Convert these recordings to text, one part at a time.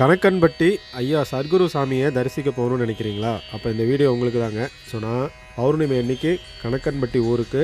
கணக்கன்பட்டி ஐயா சத்குரு சாமியை தரிசிக்க போகணும்னு நினைக்கிறீங்களா? அப்போ இந்த வீடியோ உங்களுக்கு தாங்க. ஸோ நான் பௌர்ணமி அன்னைக்கு கணக்கன்பட்டி ஊருக்கு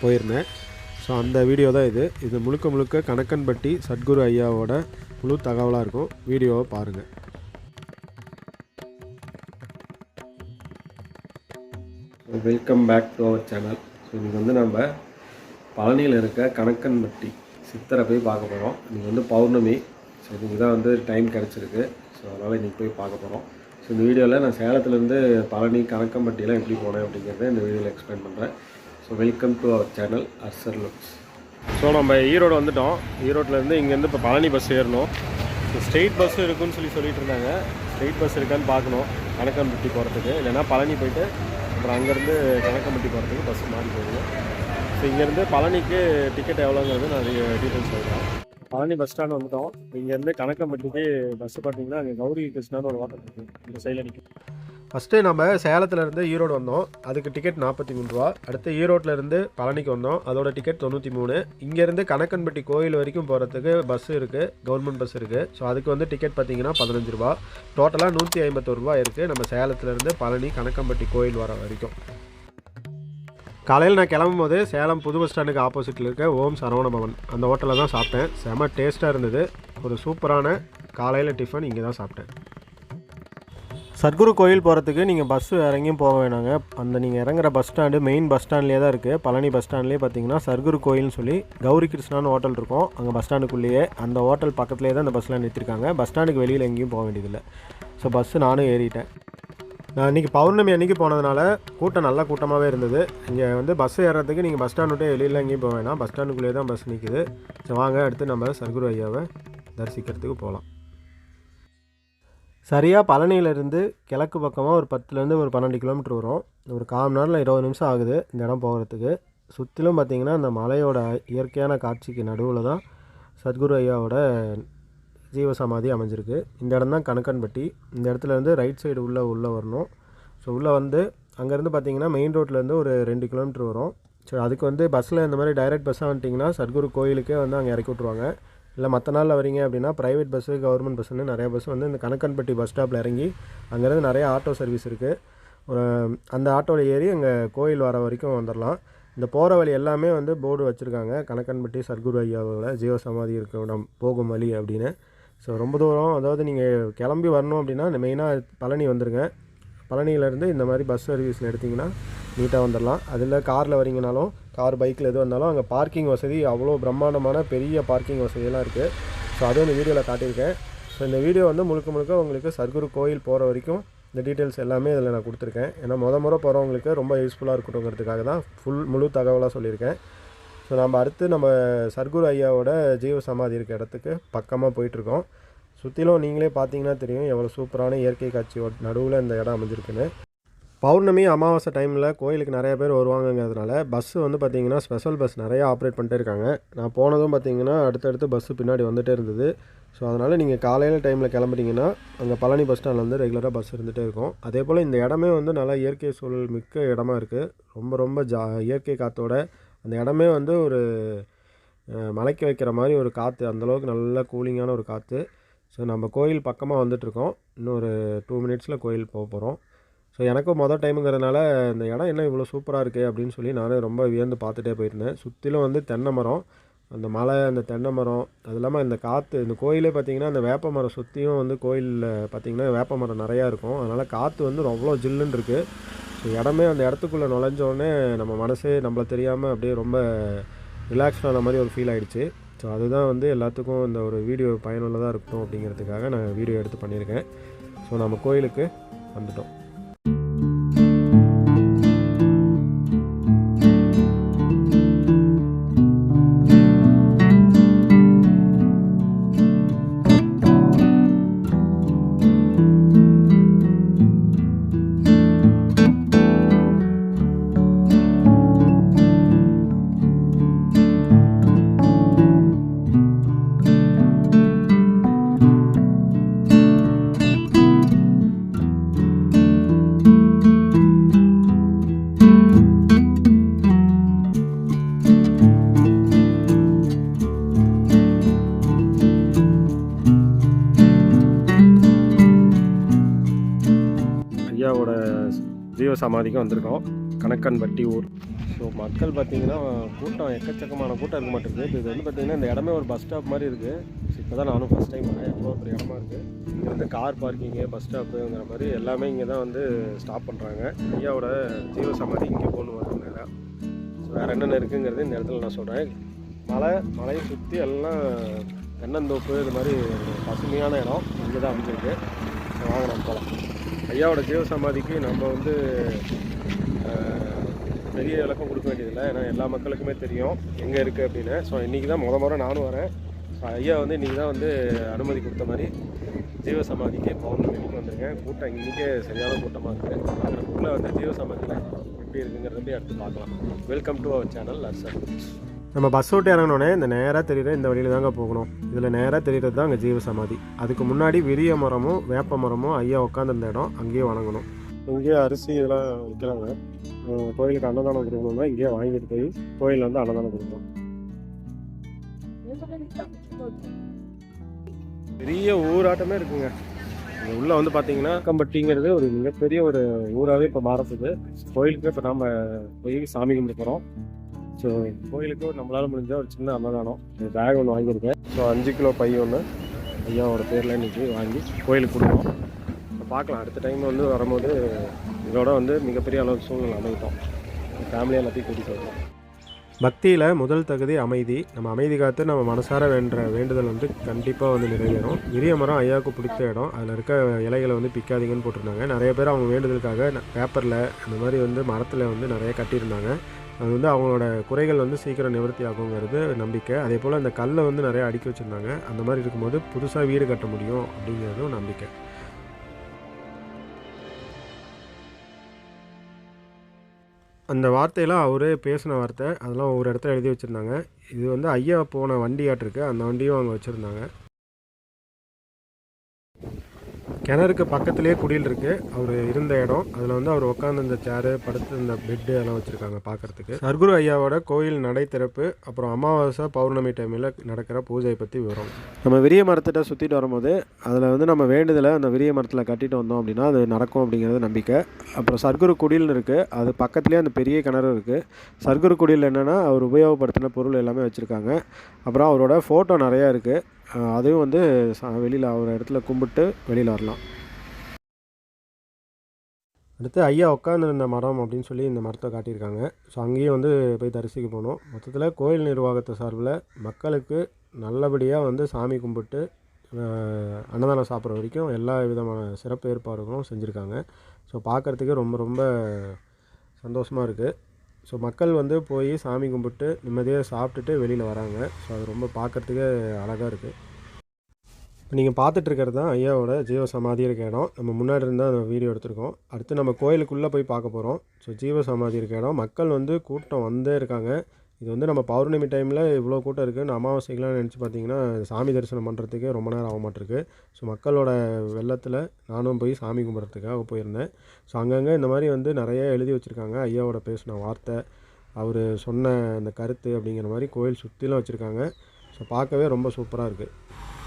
போயிருந்தேன். ஸோ அந்த வீடியோ தான் இது. இது முழுக்க முழுக்க கணக்கன்பட்டி சத்குரு ஐயாவோட முழு தகவலாக இருக்கும். வீடியோவை பாருங்கள் welcome back to our channel so இன்றைக்கி வந்து நம்ம பழனியில் இருக்க கணக்கன்பட்டி சித்தரை போய் பார்க்க போகிறோம் இன்றைக்கி வந்து பௌர்ணமி. ஸோ இன்றைக்கி தான் வந்து டைம் கிடச்சிருக்கு. ஸோ அதனால் இன்றைக்கி போய் பார்க்க போகிறோம் ஸோ இந்த வீடியோவில் நான் சேலத்துலேருந்து பழனி கணக்கம்பட்டியெலாம் எப்படி போனேன் அப்படிங்கிறத இந்த வீடியோவில் எக்ஸ்பிளைன் பண்ணுறேன் so welcome to our channel archer looks so நம்ம ஈரோடு வந்துட்டோம். ஈரோட்லேருந்து இங்கேருந்து இப்போ பழனி பஸ் ஏறணும். ஸோ ஸ்ட்ரெயிட் பஸ்ஸும் இருக்குன்னு சொல்லி சொல்லிட்டு இருந்தாங்க. ஸ்ட்ரெயிட் பஸ் இருக்கான்னு பார்க்கணும். கணக்கம்பட்டி போகிறதுக்கு இல்லைன்னா பழனி போயிட்டு அப்புறம் அங்கேருந்து கணக்கம்பட்டி போகிறதுக்கு பஸ் மாறி போகுது. ஸோ இங்கேருந்து பழனிக்கு டிக்கெட் எவ்வளோங்கிறது நான் டீட்டெயில்ஸ் சொல்கிறேன் பழனி பஸ் ஸ்டாண்ட் வந்துட்டோம். இங்கேருந்து கணக்கம்பட்டிக்கு பஸ் பார்த்தீங்கன்னா அங்கே கௌரி கிருஷ்ணான்னு ஒரு வாட்டர் இருக்குது இந்த சைடில் நிற்கும் ஃபஸ்ட்டு நம்ம சேலத்துலேருந்து ஈரோடு வந்தோம். அதுக்கு டிக்கெட் நாற்பத்தி மூணு ரூபா. அடுத்து ஈரோட்டிலேருந்து பழனிக்கு வந்தோம். அதோட டிக்கெட் தொண்ணூற்றி மூணு. இங்கேருந்து கணக்கன்பட்டி கோயில் வரைக்கும் போகிறதுக்கு பஸ் இருக்குது கவர்மெண்ட் பஸ் இருக்குது ஸோ அதுக்கு வந்து டிக்கெட் பார்த்தீங்கன்னா பதினஞ்சு ரூபா. டோட்டலாக நூற்றி ஐம்பத்தொரு ரூபா இருக்குது நம்ம சேலத்துலேருந்து பழனி கணக்கம்பட்டி கோயில் வர வரைக்கும். காலையில் நான் கிளம்பும் போது சேலம் புது பஸ் ஸ்டாண்டுக்கு ஆப்போசிட்டில் இருக்க ஓம் சரவண பவன். அந்த ஹோட்டலில் தான் சாப்பிட்டேன். செம டேஸ்ட்டாக இருந்தது. ஒரு சூப்பரான காலையில் டிஃபன் இங்கே தான் சாப்பிட்டேன். சத்குரு கோயில் போகிறதுக்கு நீங்கள் பஸ் வேறு எங்கேயும் போக வேணாங்க. அந்த நீங்கள் இறங்குற பஸ் ஸ்டாண்டு மெயின் பஸ் ஸ்டாண்ட்லேயே தான் இருக்குது பழனி பஸ் ஸ்டாண்ட்லேயே பார்த்தீங்கன்னா சர்க்குரு கோயில்னு சொல்லி கௌரி கிருஷ்ணான்னு ஹோட்டல் இருக்கும். அங்கே பஸ் ஸ்டாண்டுக்குள்ளேயே அந்த ஹோட்டல் பக்கத்துலேயே தான் அந்த பஸ்லாம் நிறுத்திருக்காங்க. பஸ் ஸ்டாண்டுக்கு வெளியில் எங்கேயும் போக வேண்டியதில்லை. ஸோ பஸ்ஸு நானும் ஏறிட்டேன். நான் இன்றைக்கி பௌர்ணமி அன்றைக்கி போனதுனால கூட்டம் நல்ல கூட்டமாகவே இருந்தது. இங்கே வந்து பஸ் ஏறுறதுக்கு நீங்கள் பஸ் ஸ்டாண்ட் விட்டு வெளியில் எங்கேயும் போக வேணாம். பஸ் ஸ்டாண்டுக்குள்ளேயே தான் பஸ் நிற்குது ஸோ வாங்க அடுத்து நம்ம சர்க்குரு ஐயாவை தரிசிக்கிறதுக்கு போகலாம் சரியாக பழனியிலேருந்து கிழக்கு பக்கமாக ஒரு பத்துலேருந்து ஒரு பன்னெண்டு கிலோமீட்டர் வரும். ஒரு கால் நேரில் நேரத்தில் இருபது நிமிஷம் ஆகுது இந்த இடம் போகிறதுக்கு சுற்றிலும் பார்த்திங்கன்னா அந்த மலையோட இயற்கையான காட்சிக்கு நடுவில் தான் சத்குரு ஐயாவோட ஜீவசமாதி அமைஞ்சிருக்கு. இந்த இடம் தான் கணக்கன்பட்டி. இந்த இடத்துலேருந்து ரைட் சைடு உள்ளே உள்ளே வரணும். ஸோ உள்ளே வந்து அங்கேருந்து பார்த்தீங்கன்னா மெயின் ரோட்லேருந்து ஒரு ரெண்டு கிலோமீட்டர் வரும். ஸோ அதுக்கு வந்து பஸ்ஸில் இந்த மாதிரி டைரக்ட் பஸ்ஸாக வந்துட்டிங்கன்னா சத்குரு கோயிலுக்கே வந்து அங்கே இறக்கி விட்ருவாங்க இல்லை மற்ற நாளில் வரீங்க அப்படின்னா ப்ரைவேட் பஸ்ஸு கவர்மெண்ட் பஸ்ஸுன்னு நிறையா பஸ் வந்து இந்த கணக்கன்பட்டி பஸ் ஸ்டாப்பில் இறங்கி அங்கேருந்து நிறைய ஆட்டோ சர்வீஸ் இருக்குது ஒரு அந்த ஆட்டோவில் ஏறி அங்கே கோயில் வர வரைக்கும் வந்துடலாம் இந்த போகிற வழி எல்லாமே வந்து போர்டு வச்சுருக்காங்க. கணக்கன்பட்டி சத்குரு ஐயாவோட ஜீவசமாதி இருக்க இடம் போகும் வழி அப்படின்னு. ஸோ ரொம்ப தூரம் அதாவது நீங்கள் கிளம்பி வரணும் அப்படின்னா மெயினாக பழனி வந்துடுங்க பழனியிலேருந்து இந்த மாதிரி பஸ் சர்வீஸில் எடுத்திங்கன்னா நீட்டாக வந்துடலாம் அதில் காரில் வரீங்கனாலும் கார் பைக்கில் எது வந்தாலும் அங்கே பார்க்கிங் வசதி அவ்வளோ பிரம்மாண்டமான பெரிய பார்க்கிங் வசதியெல்லாம் இருக்குது ஸோ அதுவும் இந்த வீடியோவில் காட்டியிருக்கேன். ஸோ இந்த வீடியோ வந்து முழுக்க முழுக்க உங்களுக்கு சர்க்குரு கோயில் போகிற வரைக்கும் இந்த டீட்டெயில்ஸ் எல்லாமே இதில் நான் கொடுத்துருக்கேன். ஏன்னா முத முறை போகிறவங்களுக்கு ரொம்ப யூஸ்ஃபுல்லாக இருக்கட்டுங்கிறதுக்காக தான் ஃபுல் முழு தகவலாக சொல்லியிருக்கேன். ஸோ நம்ம அடுத்து நம்ம சர்க்குரு ஐயாவோட ஜீவ சமாதி இருக்க இடத்துக்கு பக்கமாக போயிட்டுருக்கோம். சுற்றிலும் நீங்களே பார்த்தீங்கன்னா தெரியும் எவ்வளோ சூப்பரான இயற்கை காட்சியோட நடுவில் இந்த இடம் அமைஞ்சிருக்குன்னு. பௌர்ணமி அமாவாசை டைமில் கோயிலுக்கு நிறைய பேர் வருவாங்கங்கிறதுனால பஸ்ஸு வந்து பார்த்திங்கன்னா ஸ்பெஷல் பஸ் நிறையா ஆப்ரேட் பண்ணிட்டே இருக்காங்க. நான் போனதும் பார்த்திங்கன்னா அடுத்தடுத்து பஸ்ஸு பின்னாடி வந்துகிட்டே இருந்தது. ஸோ அதனால் நீங்கள் காலையில் டைமில் கிளம்புறீங்கன்னா அங்கே பழனி பஸ் ஸ்டாண்ட்லேருந்து வந்து ரெகுலராக பஸ் இருந்துகிட்டே இருக்கும். அதே போல் இந்த இடமே வந்து நல்லா இயற்கை சூழல் மிக்க இடமா இருக்குது ரொம்ப ரொம்ப ஜா இயற்கை காற்றோட அந்த இடமே வந்து ஒரு மலைக்க வைக்கிற மாதிரி ஒரு காற்று அந்தளவுக்கு நல்ல கூலிங்கான ஒரு காற்று ஸோ நம்ம கோயில் பக்கமாக வந்துட்ருக்கோம் இன்னும் ஒரு டூ மினிட்ஸில் கோயில் போக போகிறோம் ஸோ எனக்கும் மொதல் டைமுங்கிறதுனால இந்த இடம் என்ன இவ்வளோ சூப்பராக இருக்குது அப்படின்னு சொல்லி நானே ரொம்ப வியந்து பார்த்துட்டே போயிருந்தேன். சுற்றிலும் வந்து தென்னை மரம் அந்த மலை அந்த தென்னை மரம் அது இல்லாமல் இந்த காற்று இந்த கோயிலே பார்த்திங்கன்னா அந்த வேப்ப மரம் சுற்றியும் வந்து கோயிலில் பார்த்திங்கன்னா வேப்ப மரம் நிறையா இருக்கும். அதனால் காற்று வந்து அவ்வளோ ஜில்லுன்னு இருக்குது இடமே அந்த இடத்துக்குள்ளே நுழைஞ்சோடனே நம்ம மனசே நம்மளை தெரியாமல் அப்படியே ரொம்ப ரிலாக்ஸ் ஆன மாதிரி ஒரு ஃபீல் ஆகிடுச்சு ஸோ அதுதான் வந்து எல்லாத்துக்கும் இந்த ஒரு வீடியோ பயனுள்ளதாக இருக்கட்டும் அப்படிங்கிறதுக்காக நான் வீடியோ எடுத்து பண்ணியிருக்கேன். ஸோ நம்ம கோயிலுக்கு வந்துட்டோம். சமாதிக்கு வந்திருக்கோம். வந்திருக்கோம் கணக்கன்பட்டி ஊர். ஸோ மக்கள் பார்த்தீங்கன்னா கூட்டம் எக்கச்சக்கமான கூட்டம் இருக்க மாட்டேங்குது. இது வந்து பார்த்திங்கன்னா இந்த இடமே ஒரு பஸ் ஸ்டாப் மாதிரி இருக்குது இப்போ தான் நானும் ஃபஸ்ட் டைம் வரேன் எவ்வளோ பெரிய இடமா இருக்குது இங்கே வந்து கார் பார்க்கிங்கு பஸ் ஸ்டாப்புங்கிற மாதிரி எல்லாமே இங்கே தான் வந்து ஸ்டாப் பண்ணுறாங்க ஐயாவோட ஜீவ சமாதி இங்கே போகணும் வரும் நேரம் ஸோ வேறு என்னென்ன இருக்குங்கிறது இந்த இடத்துல நான் சொல்கிறேன் மலை மலையை சுற்றி எல்லாம் தென்னந்தோப்பு இது மாதிரி பசுமையான இடம் இங்கே தான் அமைஞ்சிருக்கு. ஸோ வாங்க நம்ம போகலாம் ஐயாவோட ஜீவ சமாதிக்கு நம்ம வந்து பெரிய விளக்கம் கொடுக்க வேண்டியதில்லை. ஏன்னா எல்லா மக்களுக்குமே தெரியும் எங்கே இருக்குது அப்படின்னு. ஸோ இன்றைக்கி தான் முத முறை நானும் வரேன். ஸோ ஐயா வந்து இன்றைக்கி தான் வந்து அனுமதி கொடுத்த மாதிரி ஜீவ சமாதிக்கு பௌர்ணமிக்கு வந்திருக்கேன். கூட்டம் இன்றைக்கே சரியான கூட்டமாக இருக்குது அதில் உள்ள வந்து ஜீவ சமாதியில் எப்படி இருக்குங்கிறத போய் அடுத்து பார்க்கலாம். வெல்கம் டு அவர் சேனல் அர்சன் நம்ம பஸ் விட்டு இறங்கினோடனே இந்த நேராக தெரியுற இந்த வழியில் தாங்க போகணும். இதில் நேராக தெரிகிறது தான் அங்கே ஜீவ சமாதி. அதுக்கு முன்னாடி விரிய மரமும் வேப்ப மரமும் ஐயா உட்காந்துருந்த இடம் அங்கேயே வணங்கணும். இங்கேயே அரிசி இதெல்லாம் விற்கிறாங்க கோயிலுக்கு அன்னதானம் கொடுக்கணும்னா இங்கேயே வாங்கிட்டு போய் கோயிலில் வந்து அன்னதானம் கொடுக்கணும். பெரிய ஊராட்டமே இருக்குங்க. இங்க உள்ள வந்து பார்த்தீங்கன்னா கம்பட்டிங்கிறது ஒரு மிகப்பெரிய ஒரு ஊராகவே இப்போ மாறுது. கோயிலுக்கு இப்போ நாம் போய் சாமி கும்பிட்டு போகிறோம் ஸோ கோயிலுக்கு நம்மளால் முடிஞ்ச ஒரு சின்ன அன்னதானம். பேக் ஒன்று வாங்கியிருக்கேன். ஸோ அஞ்சு கிலோ பை ஒன்று ஐயாவோட பேரில் இன்னைக்கு வாங்கி கோயிலுக்கு கொடுக்கணும். இப்போ பார்க்கலாம். அடுத்த டைம் வந்து வரும்போது இதோட வந்து மிகப்பெரிய அளவு சூழ்நிலை அமைத்தோம் ஃபேமிலி எல்லாத்தையும் கூட்டிகிட்டு வரலாம். பக்தியில் முதல் தகுதி அமைதி. நம்ம அமைதி காத்து நம்ம மனசார வேண்ட வேண்டுதல் வந்து கண்டிப்பாக வந்து நிறைவேறும். விரிய மரம் ஐயாவுக்கு பிடிச்ச இடம். அதில் இருக்க இலைகளை வந்து பிக்காதீங்கன்னு போட்டிருந்தாங்க. நிறைய பேர் அவங்க வேண்டுதலுக்காக பேப்பரில் இந்த மாதிரி வந்து மரத்தில் வந்து நிறைய கட்டியிருந்தாங்க. அது வந்து அவங்களோட குறைகள் வந்து சீக்கிரம் நிவர்த்தி ஆகுங்கிறது நம்பிக்கை. அதே போல் அந்த கல்லை வந்து நிறைய அடுக்கி வச்சுருந்தாங்க. அந்த மாதிரி இருக்கும்போது புதுசாக வீடு கட்ட முடியும் அப்படிங்கிறதும் நம்பிக்கை. அந்த வார்த்தையெல்லாம் அவரே பேசின வார்த்தை. அதெல்லாம் ஒவ்வொரு இடத்துல எழுதி வச்சுருந்தாங்க. இது வந்து ஐயா போன வண்டியாட்டிருக்கு அந்த வண்டியும் அங்கே வச்சுருந்தாங்க. கிணறுக்கு பக்கத்துலேயே குடியில் இருக்குது அவர் இருந்த இடம். அதில் வந்து அவர் உட்காந்து இந்த சேரு படுத்து இந்த பெட்டு எல்லாம் வச்சுருக்காங்க பார்க்குறதுக்கு சர்க்குரு ஐயாவோட கோயில் நடை திறப்பு அப்புறம் அமாவாசை பௌர்ணமி டைமில் நடக்கிற பூஜையை பற்றி விவரம். நம்ம விரிய மரத்திட்ட சுற்றிட்டு வரும்போது அதில் வந்து நம்ம வேண்டுதலை அந்த விரிய மரத்தில் கட்டிட்டு வந்தோம் அப்படின்னா அது நடக்கும் அப்படிங்கிறது நம்பிக்கை. அப்புறம் சர்க்குரு குடில்னு இருக்குது அது பக்கத்துலேயே அந்த பெரிய கிணறு இருக்குது சர்க்குரு குடியில் என்னென்னா அவர் உபயோகப்படுத்தின பொருள் எல்லாமே வச்சுருக்காங்க. அப்புறம் அவரோட ஃபோட்டோ நிறையா இருக்குது அதையும் வந்து வெளியில் அவர் இடத்துல கும்பிட்டு வெளியில் வரலாம். அடுத்து ஐயா உட்காந்துருந்த மரம் அப்படின்னு சொல்லி இந்த மரத்தை காட்டியிருக்காங்க. ஸோ அங்கேயும் வந்து போய் தரிசிக்க போனோம் மொத்தத்தில் கோயில் நிர்வாகத்தை சார்பில் மக்களுக்கு நல்லபடியாக வந்து சாமி கும்பிட்டு அன்னதானம் சாப்பிட்ற வரைக்கும் எல்லா விதமான சிறப்பு ஏற்பாடுகளும் செஞ்சுருக்காங்க. ஸோ பார்க்குறதுக்கு ரொம்ப ரொம்ப சந்தோஷமாக இருக்குது ஸோ மக்கள் வந்து போய் சாமி கும்பிட்டு நிம்மதியாக சாப்பிட்டுட்டு வெளியில் வராங்க. ஸோ அது ரொம்ப பார்க்குறதுக்கே அழகாக இருக்குது இப்போ நீங்கள் பார்த்துட்ருக்கிறது தான் ஐயாவோட ஜீவ சமாதி இருக்க இடம். நம்ம முன்னாடி இருந்தால் அந்த வீடியோ எடுத்திருக்கோம். அடுத்து நம்ம கோயிலுக்குள்ளே போய் பார்க்க போகிறோம் ஸோ ஜீவ சமாதி இருக்க இடம். மக்கள் வந்து கூட்டம் வந்தே இருக்காங்க. இது வந்து நம்ம பௌர்ணமி டைமில் இவ்வளோ கூட்டம் இருக்குன்னு அமாவாசைக்கெலாம் நினச்சி பார்த்தீங்கன்னா சாமி தரிசனம் பண்ணுறதுக்கே ரொம்ப நேரம் ஆக மாட்டிருக்கு. ஸோ மக்களோட வெள்ளத்தில் நானும் போய் சாமி கும்பிட்றதுக்காக போயிருந்தேன். ஸோ அங்கங்கே இந்த மாதிரி வந்து நிறைய எழுதி வச்சுருக்காங்க. ஐயாவோட பேசின வார்த்தை அவர் சொன்ன அந்த கருத்து அப்படிங்கிற மாதிரி கோயில் சுற்றிலும் வச்சுருக்காங்க. ஸோ பார்க்கவே ரொம்ப சூப்பராக இருக்குது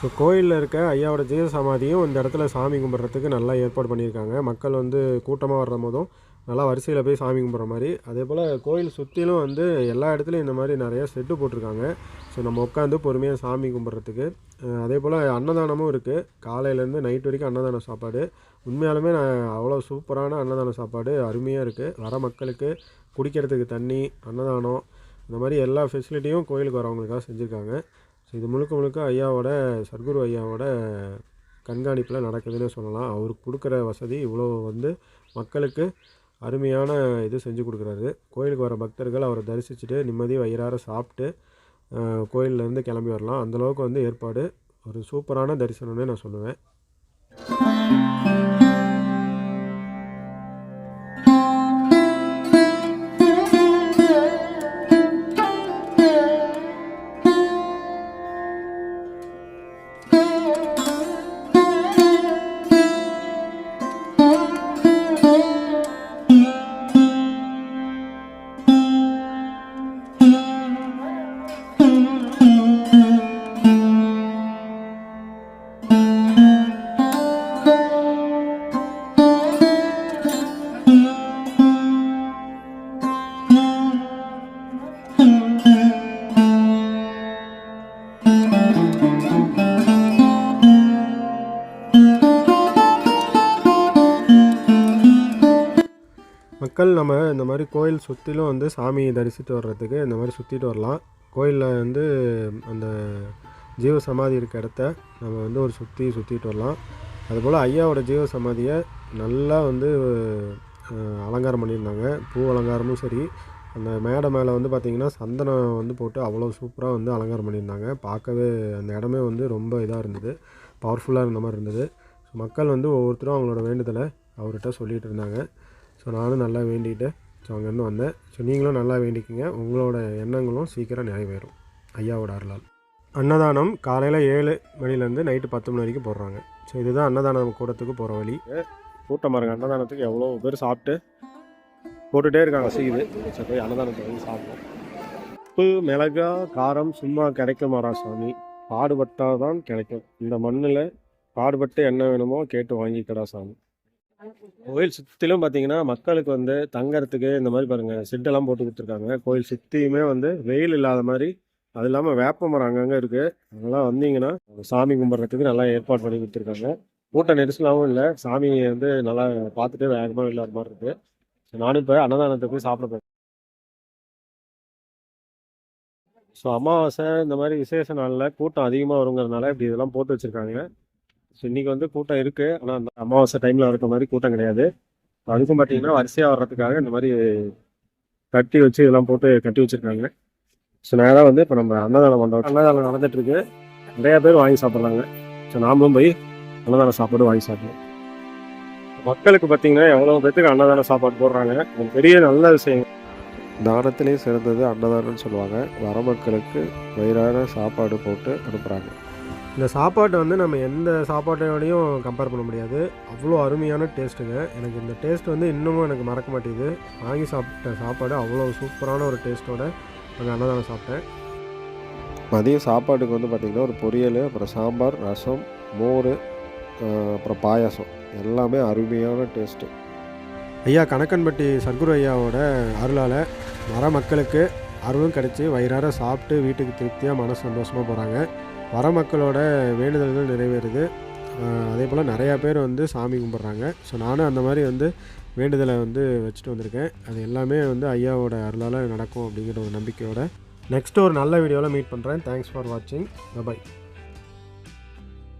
ஸோ கோயிலில் இருக்க ஐயாவோட ஜீவ சமாதியும் இந்த இடத்துல சாமி கும்பிட்றதுக்கு நல்லா ஏற்பாடு பண்ணியிருக்காங்க. மக்கள் வந்து கூட்டமாக வர்ற போதும் நல்லா வரிசையில் போய் சாமி கும்பிட்ற மாதிரி. அதே போல் கோயில் சுற்றிலும் வந்து எல்லா இடத்துலையும் இந்த மாதிரி நிறைய செட்டு போட்டிருக்காங்க. ஸோ நம்ம உட்காந்து பொறுமையாக சாமி கும்பிட்றதுக்கு. அதே போல் அன்னதானமும் இருக்குது காலையிலேருந்து நைட் வரைக்கும் அன்னதான சாப்பாடு. உண்மையாலுமே நான் அவ்வளோ சூப்பரான அன்னதான சாப்பாடு அருமையாக இருக்குது வர மக்களுக்கு குடிக்கிறதுக்கு தண்ணி அன்னதானம் இந்த மாதிரி எல்லா ஃபெசிலிட்டியும் கோயிலுக்கு வரவங்களுக்காக செஞ்சுருக்காங்க. ஸோ இது முழுக்க முழுக்க ஐயாவோட சர்க்குரு ஐயாவோட கண்காணிப்பில் நடக்குதுன்னு சொல்லலாம். அவர் கொடுக்குற வசதி இவ்வளோ வந்து மக்களுக்கு அருமையான இது செஞ்சு கொடுக்குறாரு. கோயிலுக்கு வர பக்தர்கள் அவரை தரிசிச்சுட்டு நிம்மதி வயிறார சாப்பிட்டு கோயிலேருந்து கிளம்பி வரலாம். அந்தளவுக்கு வந்து ஏற்பாடு. ஒரு சூப்பரான தரிசனம்னே நான் சொல்லுவேன். மக்கள் நம்ம இந்த மாதிரி கோயில் சுற்றிலும் வந்து சாமி தரிசித்து வர்றதுக்கு இந்த மாதிரி சுற்றிட்டு வரலாம். கோயிலில் வந்து அந்த ஜீவ சமாதி இருக்கிற இடத்த நம்ம வந்து ஒரு சுற்றி சுற்றிட்டு வரலாம். அதுபோல் ஐயாவோட ஜீவ சமாதியை நல்லா வந்து அலங்காரம் பண்ணியிருந்தாங்க. பூ அலங்காரமும் சரி அந்த மேடை மேலே வந்து பார்த்திங்கன்னா சந்தனம் வந்து போட்டு அவ்வளோ சூப்பராக வந்து அலங்காரம் பண்ணியிருந்தாங்க. பார்க்கவே அந்த இடமே வந்து ரொம்ப இதாக இருந்தது. பவர்ஃபுல்லாக இருந்த மாதிரி இருந்தது. ஸோ மக்கள் வந்து ஒவ்வொருத்தரும் அவங்களோட வேண்டுதலை அவர்கிட்ட சொல்லிகிட்டு இருந்தாங்க. ஸோ நானும் நல்லா வேண்டிட்டு ஸோ அங்கேருந்து வந்தேன். ஸோ நீங்களும் நல்லா வேண்டிக்கிங்க. உங்களோட எண்ணங்களும் சீக்கிரம் நிறைவேறும். ஐயாவோட அருளால். அன்னதானம் காலையில் ஏழு மணிலேருந்து நைட்டு பத்து மணி வரைக்கும் போடுறாங்க. ஸோ இதுதான் அன்னதானம் கூடத்துக்கு போகிற வழி. கூட்டம் பாருங்க. அன்னதானத்துக்கு எவ்வளோ பேர் சாப்பிட்டு போட்டுகிட்டே இருக்காங்க. செய்யுது சரி போய் அன்னதானத்தை வந்து சாப்பிடும் உப்பு மிளகா காரம் சும்மா கிடைக்குமாரா சாமி? பாடுபட்டால் தான் கிடைக்கும். இந்த மண்ணில் பாடுபட்டு என்ன வேணுமோ கேட்டு வாங்கிக்கடா சாமி. கோயில் சுற்றிலும் பார்த்தீங்கன்னா மக்களுக்கு வந்து தங்கறதுக்கு இந்த மாதிரி பாருங்க செட்டெல்லாம் போட்டு கொடுத்துருக்காங்க. கோயில் சுற்றியுமே வந்து வெயில் இல்லாத மாதிரி அது இல்லாமல் வேப்ப மரம் அங்கங்கே இருக்குது அதெல்லாம் வந்தீங்கன்னா சாமி கும்பிட்றதுக்கு நல்லா ஏற்பாடு பண்ணி கொடுத்துருக்காங்க. கூட்ட நெரிசலாகவும் இல்லை சாமியை வந்து நல்லா பார்த்துட்டு வேகமாக இல்லாத மாதிரி இருக்குது நானும் இப்போ அன்னதானத்தை போய் சாப்பிட போறேன். ஸோ அமாவாசை இந்த மாதிரி விசேஷ நாளில் கூட்டம் அதிகமாக வருங்கிறதுனால இப்படி இதெல்லாம் போட்டு வச்சுருக்காங்க. ஸோ இன்றைக்கி வந்து கூட்டம் இருக்குது ஆனால் அந்த அமாவாசை டைமில் இருக்க மாதிரி கூட்டம் கிடையாது. அதுக்கும் பார்த்தீங்கன்னா வரிசையாக வர்றதுக்காக இந்த மாதிரி கட்டி வச்சு இதெல்லாம் போட்டு கட்டி வச்சுருக்காங்க. ஸோ நேராக வந்து இப்போ நம்ம அன்னதானம் மண்டபம் அன்னதானம் நடந்துகிட்ருக்கு நிறையா பேர் வாங்கி சாப்பிட்றாங்க. ஸோ நாமளும் போய் அன்னதானம் சாப்பாடு வாங்கி சாப்பிடுவோம். மக்களுக்கு பார்த்தீங்கன்னா எவ்வளோ பேத்துக்கு அன்னதான சாப்பாடு போடுறாங்க. ஒரு பெரிய நல்ல விஷயம். தானத்திலே சிறந்தது அன்னதானம்னு சொல்லுவாங்க. வர மக்களுக்கு வயிறார சாப்பாடு போட்டு அனுப்புகிறாங்க இந்த சாப்பாட்டை வந்து நம்ம எந்த சாப்பாட்டோடையும் கம்பேர் பண்ண முடியாது. அவ்வளோ அருமையான டேஸ்ட்டுங்க எனக்கு இந்த டேஸ்ட் வந்து இன்னமும் எனக்கு மறக்க மாட்டேங்குது. வாங்கி சாப்பிட்ட சாப்பாடு அவ்வளோ சூப்பரான ஒரு டேஸ்ட்டோட அங்கே அன்னதானம் சாப்பிட்டேன். மதிய சாப்பாட்டுக்கு வந்து பார்த்திங்கன்னா ஒரு பொரியல் அப்புறம் சாம்பார் ரசம் மோர் அப்புறம் பாயாசம். எல்லாமே அருமையான டேஸ்ட்டு ஐயா கணக்கன்பட்டி சர்க்குரு ஐயாவோட அருளால் வர மக்களுக்கு அருளும் கிடச்சி வயிறார சாப்பிட்டு வீட்டுக்கு திருப்தியாக மன சந்தோஷமாக போகிறாங்க வர மக்களோட வேண்டுதல்கள் நிறைவேறுது. அதே போல் நிறையா பேர் வந்து சாமி கும்பிட்றாங்க. ஸோ நானும் அந்த மாதிரி வந்து வேண்டுதலை வந்து வச்சுட்டு வந்திருக்கேன். அது எல்லாமே வந்து ஐயாவோட அருளால் நடக்கும் அப்படிங்கிற ஒரு நம்பிக்கையோட நெக்ஸ்ட் ஒரு நல்ல வீடியோவில் மீட் பண்ணுறேன் தேங்க்ஸ் ஃபார் வாட்சிங் பை